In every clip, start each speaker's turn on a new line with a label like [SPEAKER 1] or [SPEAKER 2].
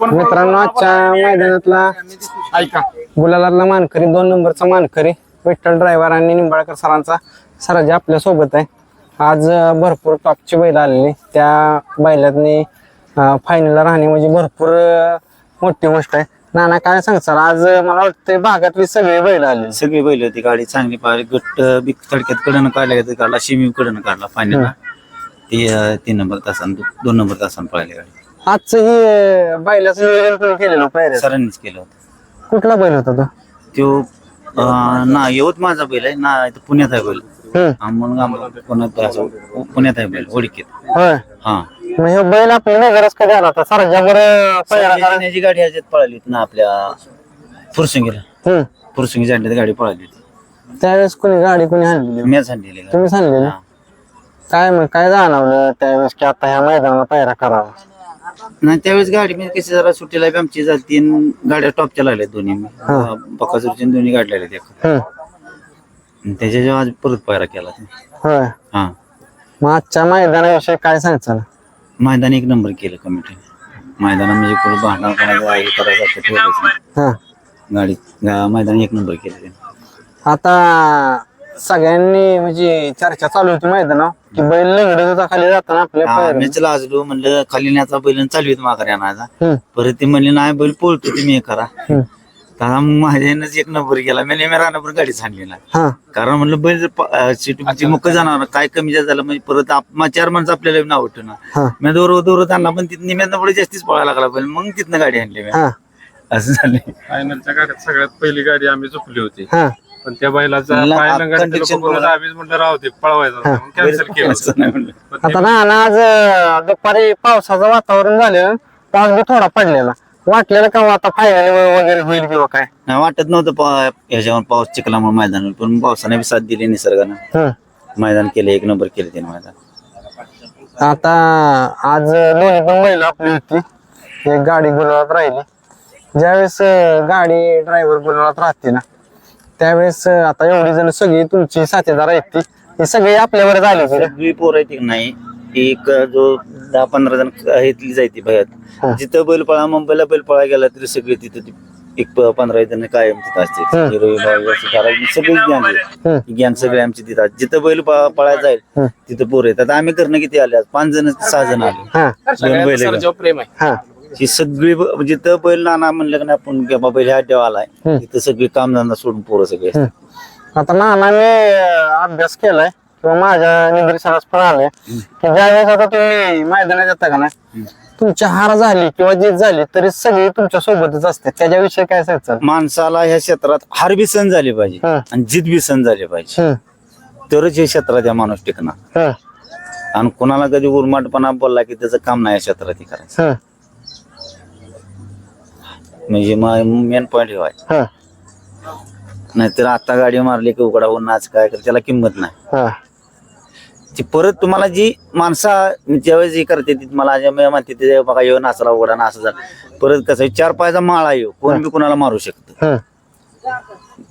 [SPEAKER 1] मित्रांनो आजच्या मैदानातला
[SPEAKER 2] ऐका.
[SPEAKER 1] गुलालातला मानकरी दोन नंबरचा मानकरी विठ्ठल ड्रायव्हर आणि निंबाळकर सरांचा सराजी आपल्यासोबत आहे. आज भरपूर टॉपची बैल आलेली. त्या बैलातनी फायनलला राहणे म्हणजे भरपूर मोठी गोष्ट आहे. नाना काय सांगचाल आज मला वाटतं भागातली सगळी बैल आली
[SPEAKER 3] सगळी बैल होती गाडी चांगली पाहिली गट बिक तडक्यात कडनं काढला घेतलं काढला शिमी कडनं काढला फायनलला ती तीन नंबर तासान दोन नंबर तासान पळाली गाडी.
[SPEAKER 1] आजचं ही बैलाचं नियोजन कोणी केलेलं पायऱ्या
[SPEAKER 3] सरांनीच केलं होतं.
[SPEAKER 1] कुठला बैल होता तो?
[SPEAKER 3] तो अं, ना यवत माझा बैल आहे ना इथं पुण्यात आहे बैल.
[SPEAKER 1] हम्म.
[SPEAKER 3] अंमलगाव पुण्यात असं पुण्यात आहे बैल ओळखीत.
[SPEAKER 1] होय.
[SPEAKER 3] हा.
[SPEAKER 1] मग हे बैल आपल्या नगरच कधी आला होता? सराजावर पैरा करा
[SPEAKER 3] सरांची गाडी ह्याच्यात पळाली होती ना आपल्या फुरसुंगीला.
[SPEAKER 1] हम्म.
[SPEAKER 3] फुरसुंगी जाण्यात गाडी पळाली होती.
[SPEAKER 1] त्यावेळेस कोणी गाडी कोणी आणलेली
[SPEAKER 3] मॅच आणलेली गाडी.
[SPEAKER 1] तुम्ही सांगलेली
[SPEAKER 3] हा.
[SPEAKER 1] काय मग काय जाणवलं त्यावेळेस की आता ह्या मैदानाला पायरा करावा?
[SPEAKER 3] नाही त्यावेळेस गाडी म्हणजे कशी जरा सुट्टीला बी आमची झाली तीन गाड्या टॉपच्या लागल्या दोन्ही. बकासूरच्या दोन्ही गाड्या लागल्या त्या त्याच्या जेव्हा आज परत पायरा केला.
[SPEAKER 1] होय.
[SPEAKER 3] हा.
[SPEAKER 1] मग आजच्या मैदानाविषयी काय सांगचाल
[SPEAKER 3] मैदान एक नंबर केलं कमिटीने मैदाना म्हणजे कुठं भांडण करायचं आहे करायचं असं ठेवलंच नाही.
[SPEAKER 1] हा.
[SPEAKER 3] गाडी गा- मैदान एक नंबर केलं त्याने.
[SPEAKER 1] आता सगळ्यांनी म्हणजे चर्चा चालू होती मैदानावर की बैल लंगडत होता खाली जाताना आपल्या
[SPEAKER 3] हा,
[SPEAKER 1] पायऱ्या
[SPEAKER 3] मीच लाजलो म्हणलं खाली न्याचा बैल चालवीत माघारी आणायचा
[SPEAKER 1] हम्म.
[SPEAKER 3] परत ते म्हणले नाही बैल पोळतो तुम्ही हे करा.
[SPEAKER 1] हम्म.
[SPEAKER 3] कारण मग माझ्यानंच एक नंबर गेला मी नेहमी रानावर गाडीच आणली नाही
[SPEAKER 1] हा.
[SPEAKER 3] कारण म्हणलं बैल जर प- अं, सीटूची मुख जाणार काय कमी जास्त झालं म्हणजे परत आप- मा- चार माणसं आपल्याला नाव उठणार
[SPEAKER 1] हा.
[SPEAKER 3] मी दोर दोरत आणला पण तिथं निम्यातनं पुढे जास्तीच पळायला लागला बैल. मग तिथनं गाडी आणली मी.
[SPEAKER 1] हा.
[SPEAKER 3] असं झालं.
[SPEAKER 2] फायनलच्या गाड्यात सगळ्यात पहिली गाडी आम्ही झोपली होती.
[SPEAKER 1] हा.
[SPEAKER 2] पण त्या बैलाचा पाय
[SPEAKER 3] condition.
[SPEAKER 2] आम्हीच म्हणलं राहू दे पळवायचं कॅन्सल केलं. पण ते
[SPEAKER 1] आता ना ना आज अं, दुपारी पावसाचं वातावरण झालं पाऊस बी थोडा पडलेला. वाटलेलं का आता फायनल वगैरे होईल किंवा काय?
[SPEAKER 3] नाही वाटत नव्हतं पा- ह्याच्यावर पाऊस चिखलामुळे मैदान पण पावसाने बी साथ दिली निसर्गानं. मैदान केलं एक नंबर केलं त्याने मैदान.
[SPEAKER 1] आता आज दोन्ही पण महिला आपली होती. एक गाडी गुलाबात राहिली. ज्यावेळेस अं, गाडी ड्रायव्हर गुलाबात राहते ना त्यावेळेस आता एवढी जण सगळी तुमची साथीदार आहेत ती हे सगळी आपल्यावर झाली
[SPEAKER 3] सगळी पोरं आहेत की नाही एक जो दहा पंधरा जण इथली जायती
[SPEAKER 1] हा.
[SPEAKER 3] भयात जिथं बैल पळा मुंबईला बैल पळा गेला तरी सगळे तिथं ती- एक प- पंधरा जण कायम तिथं असते
[SPEAKER 1] हम्म.
[SPEAKER 3] हिरो भाऊ असं ठराविक सगळी
[SPEAKER 1] हम्म.
[SPEAKER 3] आमची तिथं आहेत. जिथं बैल पळा पळायला जाईल. तिथं पोरं येतात आम्ही करणं किती आले आज? पाच जण सहा जण आले
[SPEAKER 1] हा
[SPEAKER 3] दोन बैल घेऊन.
[SPEAKER 2] प्रेम आहे
[SPEAKER 1] हा
[SPEAKER 3] ही सगळी ब- जिथं बैल नाना म्हणलं की नाही आपण की बाबा बैल ह्या देवा आलाय
[SPEAKER 1] हम्म.
[SPEAKER 3] तिथं सगळी कामधंदा सोडून पोरं सगळे असतात.
[SPEAKER 1] आता नानाने अं, अभ्यास केलाय किंवा माझ्या निदर्शनास पण आलंय. की ज्यावेळेस आता तुम्ही मैदानात येता का नाही तुमची हार झाली किंवा जीत झाली तरी सगळी तुमच्या सोबतच असते. त्याच्याविषयी काय सांगचाल
[SPEAKER 3] माणसाला ह्या क्षेत्रात हार बी सण झाली पाहिजे. आणि जित बी सण झाली पाहिजे. तरच हे क्षेत्रात या माणूस टिकणार. आणि कोणाला कधी उर्माटपणा बोलला की त्याचं काम नाही या क्षेत्रात हे करायचं. म्हणजे मेन पॉईंट हे आहे नाहीतर आता गाडी मारली की उघडा होऊन नाच काय कर त्याला किंमत नाही. ती परत तुम्हाला जी माणसा ज्यावेळेस हे करते ती मला म्हणते ते बघा येऊ नाचला उघडा नाच झाला. परत कसं आहे, चार पायचा माळा येऊ कोण बी कोणाला मारू शकतं.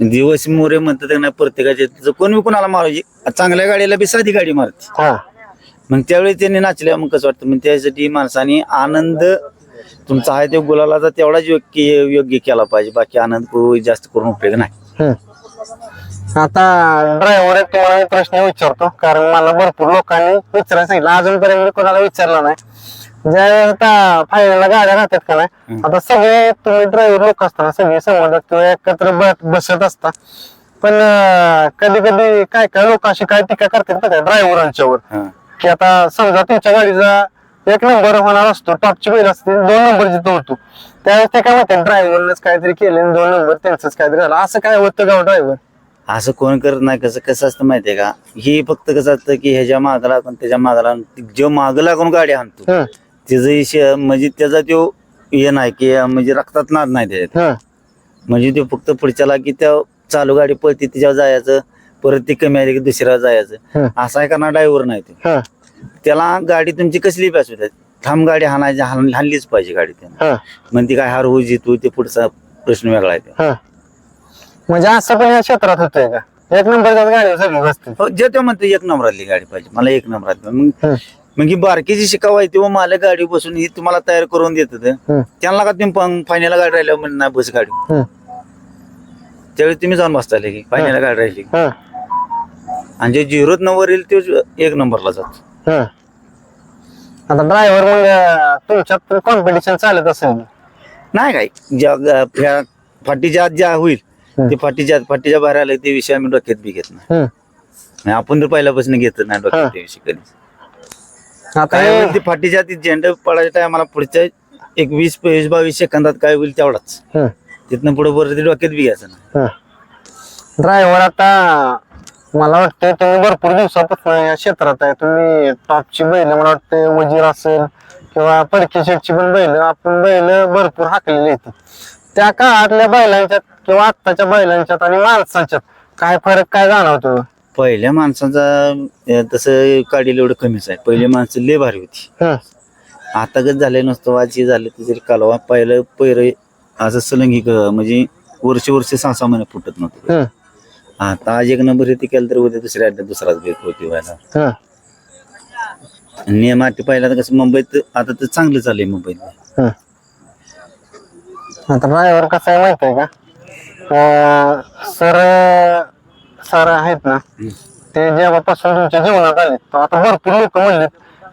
[SPEAKER 3] दिवस मोरे म्हणतात की नाही प्रत्येकाचे कोण बी कोणाला मारायची चांगल्या गाडीला बी साधी गाडी मारते.
[SPEAKER 1] हा,
[SPEAKER 3] मग त्यावेळी त्यांनी नाचल्या मग कसं वाटतं? मग त्यासाठी माणसाने आनंद तुमचा आहे ते गुलालाचा तेवढाच योग्य योग्य केला पाहिजे. बाकी आनंद को- जास्त करून उपयोग नाही.
[SPEAKER 1] आता ड्रायव्हर एक तुम्हाला मी प्रश्न विचारतो. कारण मला भरपूर लोकांनी विचारायला सांगितलं. अजूनपर्यंत मी कोणाला विचारला नाही. ज्यावेळेस आता फायनलला गाड्या राहतात का नाही. आता सगळे तुम्ही ड्रायव्हर लोक असताना सगळे संबंधात किंवा एकत्र बसत असता. पण कधी कधी काय काय लोक अशी काय टीका करतात ना ड्रायव्हरांच्यावर. की आता समजा तुमच्या गाडीचा एक नंबर होणार असतो. टॉपची बैल असते. दोन नंबर जिथं होतो. त्यावेळेस ते काय म्हणतात ड्रायव्हरनेच काहीतरी केलं दोन नंबर त्यांचंच काहीतरी झालं. असं काय होतं का ड्रायव्हर
[SPEAKER 3] असं कोण करत नाही. कसं कसं असतं माहितीये का? हे फक्त कसं असतं की ह्याच्या मागं लागून त्याच्या मागं लागून जो मागं लागून गाडी आणतो त्याचं इशे- म्हणजे त्याचा तो हे नाही की म्हणजे रक्तात नाद नाही त्याच्यात. म्हणजे तो फक्त पुढच्याला की त्या चालू गाडी पळते तिच्यावर जायचं. परत ती कमी आली की दुसऱ्यावर. जायचं. असा आहे करणार ड्रायव्हर नाही तो. त्याला गाडी तुमची कसली बी असू द्या. थांब गाडी हाणायची हाण- हाणलीच पाहिजे गाडी त्यानं. मग ती काय हार होऊ जितू ते पुढचा प्रश्न वेगळा आहे तो.
[SPEAKER 1] म्हणजे असं पण या क्षेत्रात होतंय का? एक नंबरच्या गाडी सगळी बसते.
[SPEAKER 3] हो जे तो म्हणतो एक नंबरातली गाडी पाहिजे. मला एक नंबरात मग. मग ही बारकीची शिकाव आहे तेव्हा मला गाडी बसून ही तुम्हाला तयार करून देत. त्यांना का तुम्ही फायनल गाडी राहिल्या म्हणजे नाही बस गाडी. त्यावेळी तुम्ही जाऊन बसता की फायनल गाडी राहिली
[SPEAKER 1] हं,
[SPEAKER 3] आणि जे झिरोत नंबर येईल तो एक नंबरला जातो.
[SPEAKER 1] हं. आता ड्रायव्हर मग तुमच्यात कॉम्पिटिशन चालत असेल
[SPEAKER 3] नाही काय ज्या ग- फ्या- फाटीच्या आत ज्या होईल. ते फाटीच्या आत- फाटीच्या बाहेर आले ते विषय आम्ही डोक्यात बी घेत नाही
[SPEAKER 1] हं.
[SPEAKER 3] आणि आपण तर पहिल्यापासून घेत नाही डोक्यात. ते विषय कधी
[SPEAKER 1] आता
[SPEAKER 3] काय
[SPEAKER 1] हे-
[SPEAKER 3] होईल ते फाटीच्या आत झेंडा पडायच्या टायमाला पुढच्या एक वीस वीस बावीस सेकंदात काय होईल तेवढाच
[SPEAKER 1] हं,
[SPEAKER 3] तिथनं पुढे बरं ते डोक्यात बी घ्यायचं नाही
[SPEAKER 1] हं. ड्रायव्हर आता मला वाटतं तुम्ही भरपूर दिवसापासून या क्षेत्रात आहे. तुम्ही टॉपची बैल मला वाटतं वजीर असेल किंवा पडकी शेटची पण बैल आपण बैल भरपूर हाकलेली आहेत. त्या काळातल्या बैलांच्यात किंवा आत्ताच्या बैलांच्यात आणि माणसांच्यात काय फरक काय जाणवतो?
[SPEAKER 3] पहिल्या माणसाचा तसं काढील एवढं कमीच आहे. पहिली माणसं लय भारी होती.
[SPEAKER 1] हं,
[SPEAKER 3] आता कसं झालं नसतं वाची झालं ते जरी कालवा पहिलं पहिलं असं सलंगी म्हणजे वर्ष वर्ष सहा सहा महिने फुटत नव्हतं.
[SPEAKER 1] हं,
[SPEAKER 3] आता आज एक नंबर येते केलं तर उद्या दुसऱ्या अड्ड्यात दुसराच बेक होती व्हायला.
[SPEAKER 1] हं,
[SPEAKER 3] नियम आधी पहिला तर कसं मुंबईत आता तर चांगलं चाललंय मुंबईत.
[SPEAKER 1] हं. आता ड्रायव्हर कसं आहे माहीत आहे का? सर सर आहेत ना ते जेव्हापासून तुमच्या जीवनात आले तर आता भरपूर लोक म्हणलेत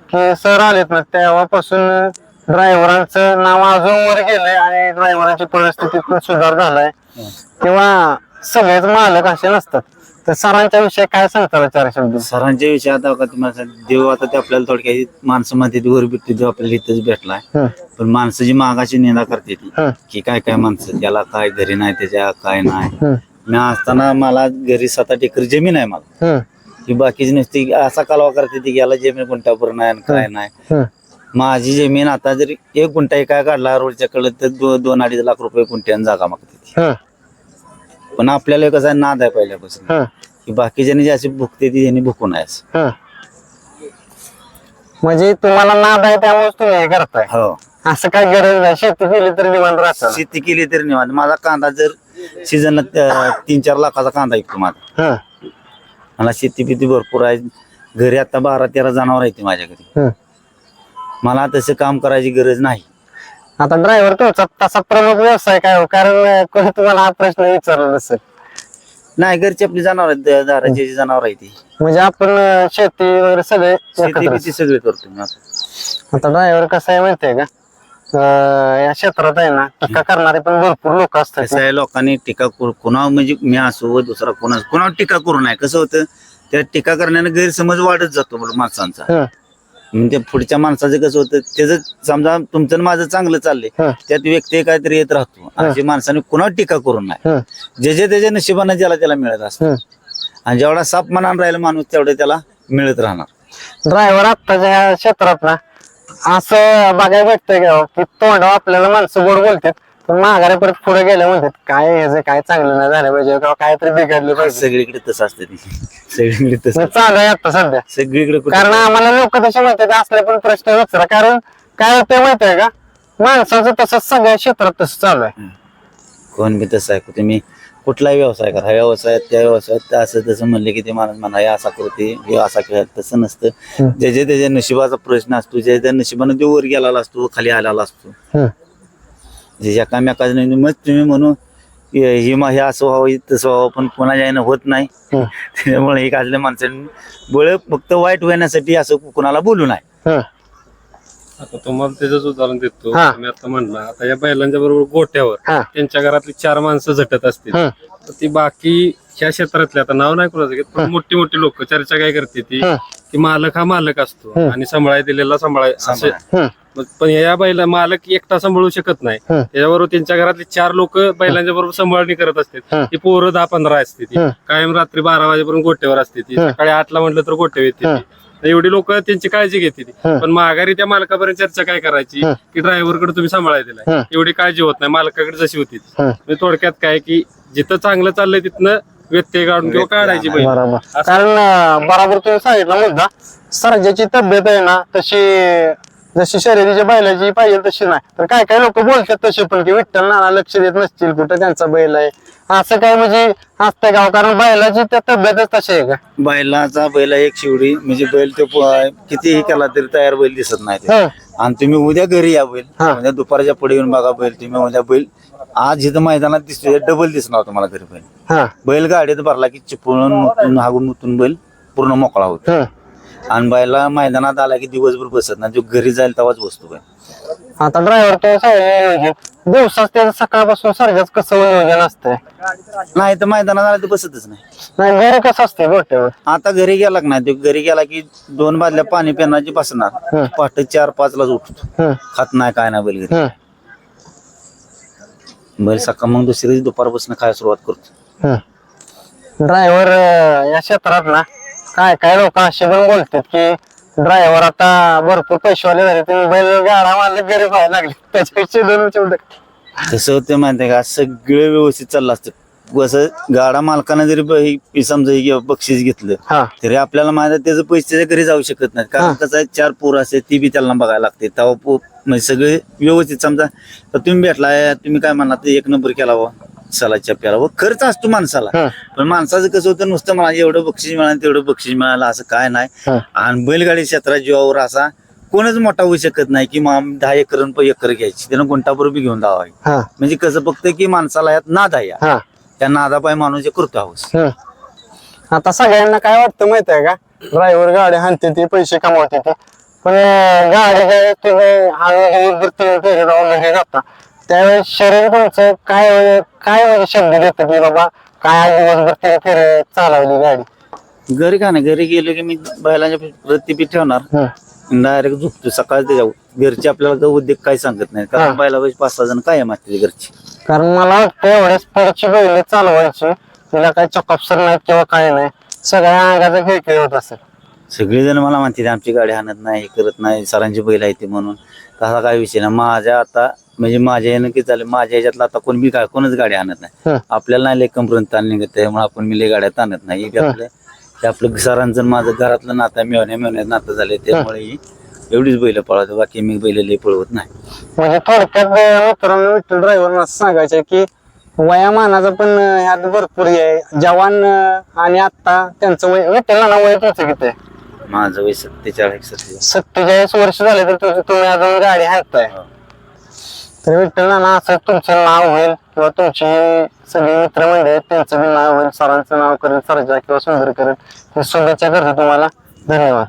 [SPEAKER 1] की सर आलेत ना तेव्हापासून ड्रायव्हरांचं नाव अजून वर गेलंय आणि ड्रायव्हरांची परिस्थितीत पण सुधार झालाय. किंवा सगळेच मालक असे नसतात. तर सरांच्या विषयी काय सांगता चार शब्द?
[SPEAKER 3] सरांच्या विषयी आता का तुम्हाला देव आता ते आपल्याला थोडक्यात माणसं मध्ये वर भेटते देव आपल्याला इथंच भेटलाय पण माणसं जी मागाची निंदा करते ती की काय काय माणसं त्याला काय घरी नाही त्याच्या काय नाही. मी असताना मला घरी सात आठ एकर जमीन आहे मला.
[SPEAKER 1] हं,
[SPEAKER 3] ही बाकीची नुसती असा कालवा करते ती याला जमीन गुंठापूर नाही आणि काय नाही. माझी जमीन आता जरी एक गुंठा काय काढला रोडच्या कडे तर दोन अडीच लाख रुपये गुंठ्यानं जागा मागते ती. पण आपल्याला कसं आहे, नाद आहे पहिल्यापासून.
[SPEAKER 1] हं,
[SPEAKER 3] की बाकीच्यानी जे अशी भुकते ती यांनी भुकून आहे.
[SPEAKER 1] हं. म्हणजे तुम्हाला नाद आहे त्यामुळे तुम्ही हे करताय.
[SPEAKER 3] हो.
[SPEAKER 1] असं काय गरज नाही. शेती केली तर निवांत राहतात
[SPEAKER 3] शेती केली तरी निवांत. माझा कांदा जर सीझनला तीन चार लाखाचा कांदा विकतो माझा.
[SPEAKER 1] हं,
[SPEAKER 3] मला शेती पिती भरपूर आहे. घरी आता बारा तेरा जनावर आहे माझ्या घरी
[SPEAKER 1] हं.
[SPEAKER 3] मला तसं काम करायची गरज नाही.
[SPEAKER 1] आता ड्रायव्हर तुमचा तसा प्रमुख व्यवसाय काय हो? कारण कोणी तुम्हाला हा प्रश्न विचारला नसेल.
[SPEAKER 3] नाही घरची आपली जनावर दाराची जनावर आहे ती.
[SPEAKER 1] म्हणजे आपण अं, शेती वगैरे सगळे
[SPEAKER 3] शेती बिती सगळे करतो मी आता.
[SPEAKER 1] आता ड्रायव्हर कसं आहे माहितीये का? अं, या क्षेत्रात आहे ना टीका करणारे पण भरपूर लोक असतात.
[SPEAKER 3] कसं आहे लोकांनी टीका करू कुणावर म्हणजे मी असो व दुसरा कोणा कुणावर टीका करू नये. कसं होतं त्या टीका करण्याने गैरसमज वाढत जातो माणसांचा.
[SPEAKER 1] हं,
[SPEAKER 3] म्हणजे पुढच्या माणसाचं कसं होतं त्याचं समजा तुमचं आणि माझं चांगलं चाललंय
[SPEAKER 1] हं,
[SPEAKER 3] त्यात व्यक्ती काहीतरी येत राहतो. अशी माणसाने कुणावर टीका करू नये.
[SPEAKER 1] हं,
[SPEAKER 3] जे जे त्याच्या नशिबानं ज्याला त्याला मिळत असतं.
[SPEAKER 1] हं.
[SPEAKER 3] आणि जेवढा साप मनानं राहिला माणूस तेवढं त्याला मिळत राहणार.
[SPEAKER 1] ड्रायव्हर आत्ताच्या ह्या क्षेत्रात ना असं बघायला भेटतंय का हो, की तोंड आपल्याला माणसं गोड बोलतात? माघारी परत पुढे गेल्या म्हणतात काय ह्याचं काय चांगलं नाही झालं पाहिजे किंवा काहीतरी बिघडलं पाहिजे.
[SPEAKER 3] सगळीकडे तसं असतं ते. सगळीकडे तसं
[SPEAKER 1] मग चालू आहे आता सध्या.
[SPEAKER 3] सगळीकडे कुठं-
[SPEAKER 1] कारण आम्हाला लोक तसे म्हणतात असले पण प्रश्न विचारा कारण काय होतं माहितीये का? माणसाचं तसंच सगळ्या क्षेत्रात तसं चालू आहे.
[SPEAKER 3] कोण बी तसं आहे. तुम्ही कुठलाही व्यवसाय करा. व्यवसायात त्या व्यवसायात असं तसं म्हणले की ते माणूस म्हणा हे असा करते हे असा खेळ तसं नसतं. ज्याच्या त्याच्या नशिबाचा प्रश्न असतो ज्या त्या नशिबानं तो वर गेलेला असतो खाली आलेला असतो. जे एकामेकाचं नाही मग तुम्ही म्हणू की हे हे असं व्हावं हे तसं व्हावं पण कोणाच्या यानं होत नाही
[SPEAKER 1] हं.
[SPEAKER 3] त्यामुळे एक असल्या माणसांनी बळ फक्त वाईट होण्यासाठी असं कुणाला बोलू नये
[SPEAKER 1] हं,
[SPEAKER 2] आता तुम्हाला त्याच उदाहरण देतो
[SPEAKER 1] हा.
[SPEAKER 2] मी आता म्हणला आता या बैलांच्या बरोबर गोट्यावर
[SPEAKER 1] हा.
[SPEAKER 2] त्यांच्या घरातली चार माणसं झटत असतील
[SPEAKER 1] हं,
[SPEAKER 2] तर ती बाकी ह्या क्षेत्रातले आता नाव नाही कोणाचं घेत पण मोठी मोठी लोक चर्चा काय करते ती की मालक हा मालक असतो. आणि सांभाळाय दिलेला सांभाळाय असे मग पण या बैला मालक एकटा सांभाळू शकत नाही. त्याच्याबरोबर त्यांच्या घरातले चार लोक बैलांच्या बरोबर सांभाळणी करत असतात
[SPEAKER 1] हं.
[SPEAKER 2] ती पोरं दहा पंधरा असते ती. कायम रात्री बारा वाजेपर्यंत गोट्यावर असते ती. सकाळी आठला म्हटलं तर गोट्यावर येते. ती एवढी लोक त्यांची काळजी घेते ती. पण माघारी त्या मालकापर्यंत चर्चा काय करायची. की ड्रायव्हरकडे तुम्ही सांभाळाय दिलाय
[SPEAKER 1] हं.
[SPEAKER 2] एवढी काळजी होत नाही मालकाकडे जशी होती थोडक्यात काय की जिथं चांगलं चाललंय तिथनं व्यत्यय काढून किंवा काढायची बैल.
[SPEAKER 1] बरोबर. कारण अं, बरोबर तुम्ही सांगितलं मुद्दा सर्जाची तब्येत आहे ना तशी जशी शर्यतीच्या बैलाची पाहिजे तशी नाही. तर काय काय लोक बोलतात तसे पण की विठ्ठल नाना लक्ष देत नसतील कुठं त्यांचा बैल आहे. असं काय म्हणजे असतंय का कारण बैलाची त्या तब्येतच तशी आहे का?
[SPEAKER 3] बैलाचा बैल एक शिवडी म्हणजे बैल तो प- कितीही केला तरी तयार बैल दिसत नाही ते.
[SPEAKER 1] हं.
[SPEAKER 3] आणि तुम्ही उद्या घरी या बैल
[SPEAKER 1] हा.
[SPEAKER 3] उद्या दुपारच्या पुढे येऊन बघा बैल तुम्ही उद्या बैल आज इथं मैदानात दिसतोय डबल दिसणार तुम्हाला घरी बैल
[SPEAKER 1] हा.
[SPEAKER 3] बैल गाडीत भरला की चिपळून मुतून हागून मुतून बैल पूर्ण मोकळा होतो.
[SPEAKER 1] हं.
[SPEAKER 3] आणि बैला मैदानात आला की दिवसभर बसत नाही जो घरी जाईल तेव्हाच बसतो बैल.
[SPEAKER 1] आता ड्रायव्हर तो दिवसाच त्याचं सकाळपासून सारखंच कसं नियोजन असतंय
[SPEAKER 3] नाही तर मैदानात आला तर बसतच नाही.
[SPEAKER 1] नाही घरी कसं असतंय गोट्यावर
[SPEAKER 3] आता घरी गेला की नाही तो घरी गेला की दोन बादल्या पाणी पिण्याची बसणार. पहाटे चार पाच लाच उठतो. खात नाही काय नाही बैल घरी.
[SPEAKER 1] हं.
[SPEAKER 3] बैल सकाळ मग दुसरी दिवशी दुपारपासून खायला सुरुवात करतो.
[SPEAKER 1] ड्रायव्हर या क्षेत्रात ना काय काय लोक असे पण बोलतात की ड्रायव्हर आता भरपूर पैसेवाले झाले तुम्ही बैल गाडा मारले गरीब व्हायला लागले. त्याच्यापेक्षा दोन चौदा
[SPEAKER 3] कसं होतं माहिती का? सगळं व्यवस्थित चाललं असतं. कसं गाडा मालकानं जरी ब- हे समजा हे बक्षीस घेतलं
[SPEAKER 1] हा.
[SPEAKER 3] तरी आपल्याला माहिती आहे त्याचं पैसे त्याच्या घरी जाऊ शकत नाहीत.
[SPEAKER 1] हा.
[SPEAKER 3] कारण कसं आहे, चार पोर असते ती बी त्याला बघायला लागते. तेव्हा पो- म्हणजे सगळे व्यवस्थित समजा तर तुम्ही भेटलाय तुम्ही काय म्हणला तर एक नंबर केला वा सलाच्या प्याला व खर्च असतो माणसाला. पण माणसाचं कसं होतं नुसतं मला एवढं बक्षीस मिळालं तेवढं बक्षीस मिळालं असं काय नाही.
[SPEAKER 1] हं.
[SPEAKER 3] आणि बैलगाडी क्षेत्रात जीवावर असा कोणच मोठा होऊ शकत नाही की मा- दहा एकर आणि एकर घ्यायची. त्यानं बी घेऊन
[SPEAKER 1] हा.
[SPEAKER 3] म्हणजे कसं फक्त की माणसाला यात नाद आहे. या.
[SPEAKER 1] हा.
[SPEAKER 3] त्या नादापाय माणूस हे करतो आहोस
[SPEAKER 1] हं. आता सगळ्यांना काय वाटतं माहीत आहे का? ड्रायव्हर गाडी हाणते ते पैसे कमवते ते. पण अं, गाडी काय तुम्ही हाणून हे जाता त्यावेळेस शरीर तुमचं काय काय शब्द देतं की बाबा काय आज दिवसभर तीन फेरी चालवली गाडी?
[SPEAKER 3] घरी का नाही? घरी गेलो की मी बैलांच्या प्रतिपी ठेवणार.
[SPEAKER 1] हं.
[SPEAKER 3] डायरेक्ट झोपतो सकाळी त्याच्या घरचे आपल्याला तर उद्योग काही सांगत नाही. कारण बैला पाच सहा जण काय मागते घरची.
[SPEAKER 1] कारण मला वाटतं एवढ्या स्पीडची बैल चालवायची तिला काही चॉकअपसर नाही किंवा काय नाही. सगळ्या अंगाचा खेळ होत असेल.
[SPEAKER 3] सगळेजण मला म्हणते आमची गाडी हाणत नाही हे करत नाही सरांची बैल आहे ते म्हणून. तसा काय विषय नाही. माझ्या आता म्हणजे माझ्या यानं की झालं माझ्या ह्याच्यातलं आता कोण बी काय कोणच गाडी आणत नाही. आपल्याला नाही लेखमपर्यंत ताण निघत त्यामुळे आपण मी लय गाड्यात आणत नाही. हे आपलं हे आपलं सरांचं माझं घरातलं नातं मिळवण्या मिळवण्यात नातं झाले त्यामुळे एवढीच बैल पळवतो बाकी मी बैल लय पळवत नाही.
[SPEAKER 1] म्हणजे थोडक्यात मित्रांनो विठ्ठल ड्रायव्हर असं सांगायचं की वयामानाचं पण ह्यात भरपूर हे आहे. जवान आणि आता त्यांचं वय विठ्ठल नाना वय तुमचं किती आहे?
[SPEAKER 3] माझं वय सत्तेचाळीस सत्तेचाळीस
[SPEAKER 1] सत्तेचाळीस वर्ष झाले तर तुझं तुम्ही अजून गाडी हाणताय. तर विठ्ठल नाना असं तुमचं नाव होईल किंवा तुमची सगळी मित्रमंडळी आहेत त्यांचं बी नाव होईल सरांचं नाव करेल सरजा किंवा सुंदर करेल ते शुभेच्छा करतो तुम्हाला धन्यवाद.